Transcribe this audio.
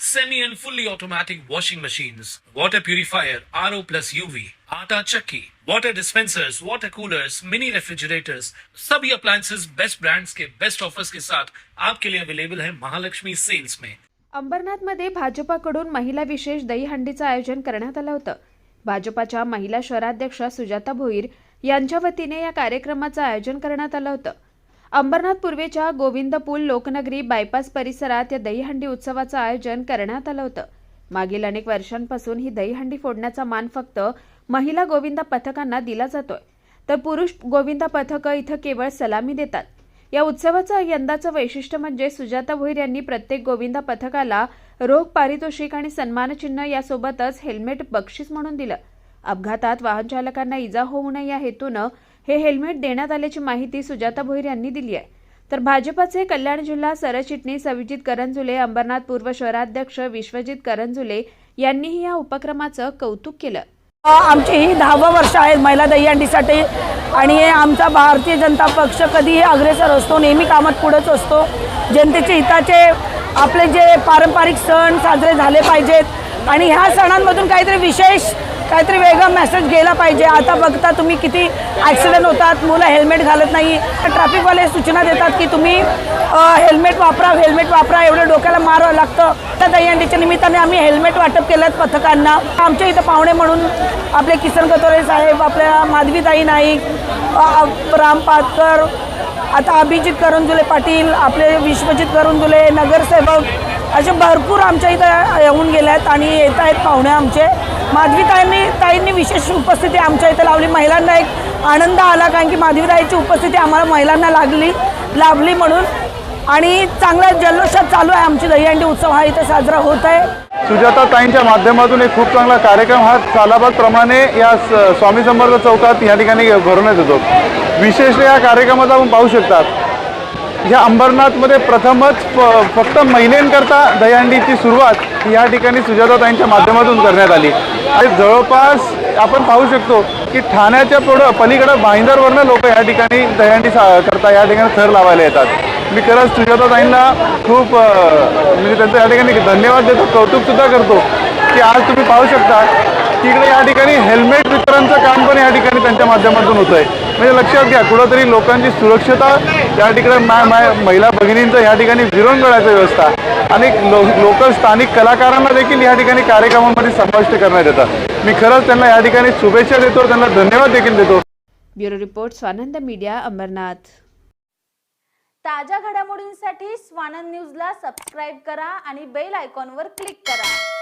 semi and fully automatic washing machines, water purifier, RO plus UV, आटा चक्की, water dispensers, water coolers, mini refrigerators, सभी appliances. Best brands के best offers के साथ आपके लिए अवेलेबल है महालक्ष्मी सेल्स में अंबरनाथमध्ये भाजपाकडून महिला विशेष दहीहंडीचं आयोजन करण्यात आलं होतं. भाजपाच्या महिला शहराध्यक्ष सुजाता भोईर यांच्या वतीने या कार्यक्रमाचं आयोजन करण्यात आलं होतं. अंबरनाथ पूर्वेच्या गोविंद पूल लोकनगरी बायपास परिसरात या दहीहंडी उत्सवाचं आयोजन करण्यात आलं होतं. मागील अनेक वर्षांपासून ही दहीहंडी फोडण्याचा मान फक्त महिला गोविंदा पथकांना दिला जातोय. तर पुरुष गोविंदा पथकं इथं केवळ सलामी देतात. या उत्सवाचं यंदाचं वैशिष्ट्य म्हणजे सुजाता भोईर यांनी प्रत्येक गोविंदा पथकाला रोख पारितोषिक आणि सन्मानचिन्ह यासोबतच हेल्मेट बक्षीस म्हणून दिलं. अपघातात वाहन चालकांना इजा होऊ नये या हेतूनं हे हेल्मेट देण्यात आल्याची माहिती सुजाता भोईर यांनी दिली आहे. तर भाजपाचे कल्याण जिल्हा सरचिटणीस अभिजित करंजुले अंबरनाथ पूर्व शहराध्यक्ष विश्वजित करंजुले यांनीही या उपक्रमाचं कौतुक केलं. आमची ही दहावं वर्ष आहेत महिला दहीहंडीसाठी आणि आमचा भारतीय जनता पक्ष कधीही अग्रेसर असतो नेहमी कामात पुढंच असतो. जनतेचे हिताचे आपले जे पारंपरिक सण साजरे झाले पाहिजेत आणि ह्या सणांमधून काहीतरी विशेष काहीतरी वेगळा मेसेज गेला पाहिजे. आता बघता तुम्ही किती ॲक्सिडेंट होतात मुलं हेल्मेट घालत नाही. ट्रॅफिकवाले सूचना देतात की तुम्ही हेल्मेट वापरा हेल्मेट वापरा एवढं डोक्याला मारावं लागतं. तर दहीहंडीच्या निमित्ताने आम्ही हेल्मेट वाटप केलं पथकांना. आमच्या इथं पाहुणे म्हणून आपले किसन कतोरे साहेब आपल्या माधवीताई नाईक राम पाटकर आता अभिजित करंजुले पाटील आपले विश्वजित करंजुले नगरसेवक असे भरपूर आमच्या इथं येऊन गेले आहेत आणि येत आहेत पाहुणे आमचे. माधवीताईंनी ताईंनी विशेष उपस्थिती आमच्या इथं लावली. महिलांना एक आनंद आला कारण की माधवीताईची उपस्थिती आम्हाला महिलांना लागली लाभली म्हणून. आणि चांगला जल्लोषात चालू आहे आमची दहीहंडी उत्सव. हा इथं साजरा होत आहे. सुजाता ताईंच्या माध्यमातून एक खूप चांगला कार्यक्रम हा सालाबादप्रमाणे या स- स्वामी समर्थ चौकात या ठिकाणी भरवण्यात येतो. विशेष या कार्यक्रमात आपण पाहू शकतात ह्या अंबरनाथमध्ये प्रथमच फक्त महिन्यांकरता दहीहंडीची सुरुवात या ठिकाणी सुजाताताईंच्या माध्यमातून करण्यात आली. आणि जवळपास आपण पाहू शकतो की ठाण्याच्या पुढं पलीकडं भाईंदरवरनं लोक या ठिकाणी दहीहंडी सा करता या ठिकाणी थर लावायला येतात. मी खरंच सुजाताताईंना खूप म्हणजे त्यांचं या ठिकाणी धन्यवाद देतो कौतुकसुद्धा करतो की आज तुम्ही पाहू शकता की इकडे या ठिकाणी हेल्मेट वितरणचं काम पण या ठिकाणी त्यांच्या माध्यमातून होतं आहे म्हणजे लक्षात घ्या कुठंतरी लोकांची सुरक्षता या ठिकाणी मा मा- महिला भगिनींचं या ठिकाणी विरंगुळाची व्यवस्था. आणि लो लोक स्थानिक कलाकारांना देखील या ठिकाणी कार्यक्रमामध्ये समाविष्ट करण्यात येतात. मी खरंच त्यांना या ठिकाणी शुभेच्छा देतो त्यांना धन्यवाद देखील देतो. Bureau report Swanand media Ambarnath. ताज्या घडामोडींसाठी स्वानंद न्यूजला सबस्क्राईब करा आणि बेल आयकॉनवर क्लिक करा.